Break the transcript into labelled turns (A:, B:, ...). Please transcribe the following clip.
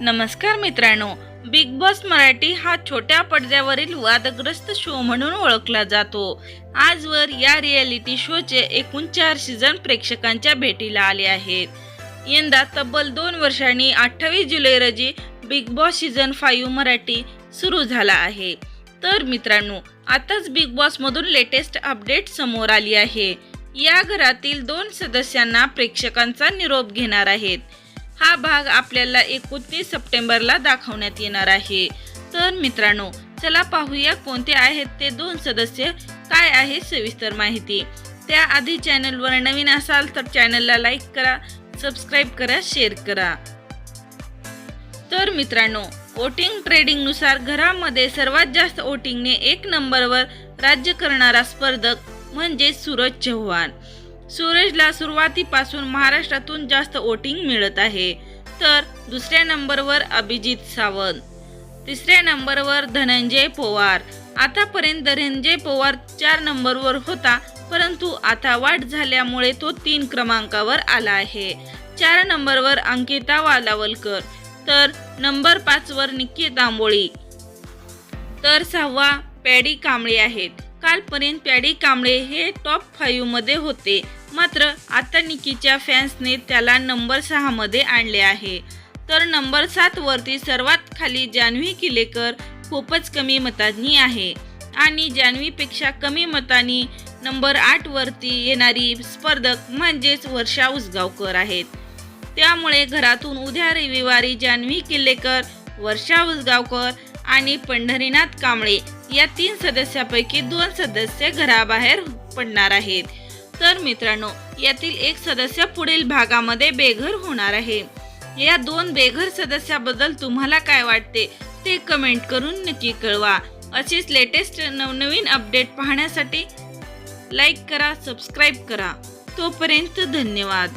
A: नमस्कार मित्रांनो big boss Marathi हा छोट्या पडद्यावरील वादग्रस्त शो म्हणून ओळखला जातो. आजवर या रियालिटी शोचे एकूण चार सीझन प्रेक्षकांच्या भेटीला आले आहेत. यंदा तब्बल दोन वर्षांनी अठ्ठावीस जुलै रोजी Bigg Boss season five Marathi सुरू झाला आहे. तर मित्रांनो आताच बिग बॉसमधून लेटेस्ट अपडेट समोर आली आहे. या घरातील दोन सदस्यांना प्रेक्षकांचा निरोप घेणार आहेत. हा भाग आपल्याला एकोणतीस सप्टेंबरला दाखवण्यात येणार आहे. तर मित्रांनो चला पाहूया कोणते आहेत ते दोन सदस्य काय आहे सविस्तर माहिती. त्याआधी चॅनलवर नवीन असाल तर चॅनलला लाईक करा सबस्क्राईब करा शेअर करा. तर मित्रांनो वोटिंग ट्रेडिंगनुसार घरामध्ये सर्वात जास्त वोटिंगने एक नंबरवर राज्य करणारा स्पर्धक म्हणजे सूरज चव्हाण. सूरजला सुरुवातीपासून महाराष्ट्रातून जास्त वोटिंग मिळत आहे. तर दुसऱ्या नंबरवर अभिजित सावंत. तिसऱ्या नंबरवर धनंजय पवार. आतापर्यंत धनंजय पवार चार नंबरवर होता परंतु आता वाढ झाल्यामुळे तो तीन क्रमांकावर आला आहे. चार नंबरवर अंकिता वालावलकर. तर नंबर पाचवर निक्की तांबोळी तर सहावा पॅडी कांबळे आहेत. कालपर्यंत पॅडी कांबळे हे टॉप फाईव्हमध्ये होते. मात्र आता निकीच्या फॅन्सने त्याला नंबर सहामध्ये आणले आहे. तर नंबर सातवरती सर्वात खाली जान्हवी किलेकर खूपच कमी मतांनी आहे. आणि जान्हवीपेक्षा कमी मतांनी नंबर आठवरती येणारी स्पर्धक म्हणजेच वर्षा उसगावकर आहेत. त्यामुळे घरातून उद्या रविवारी जान्हवी किल्लेकर वर्षा उसगावकर आणि पंढरीनाथ कांबळे या तीन सदस्यापैकी दोन सदस्य घराबाहेर पडणार आहेत. तर मित्रांनो यातील एक सदस्य पुढील भागामध्ये बेघर होणार आहे. या दोन बेघर सदस्याबद्दल तुम्हाला काय वाटते ते कमेंट करून नक्की कळवा. अशीच लेटेस्ट नवनवीन अपडेट पाहण्यासाठी लाईक करा सबस्क्राईब करा. तोपर्यंत धन्यवाद.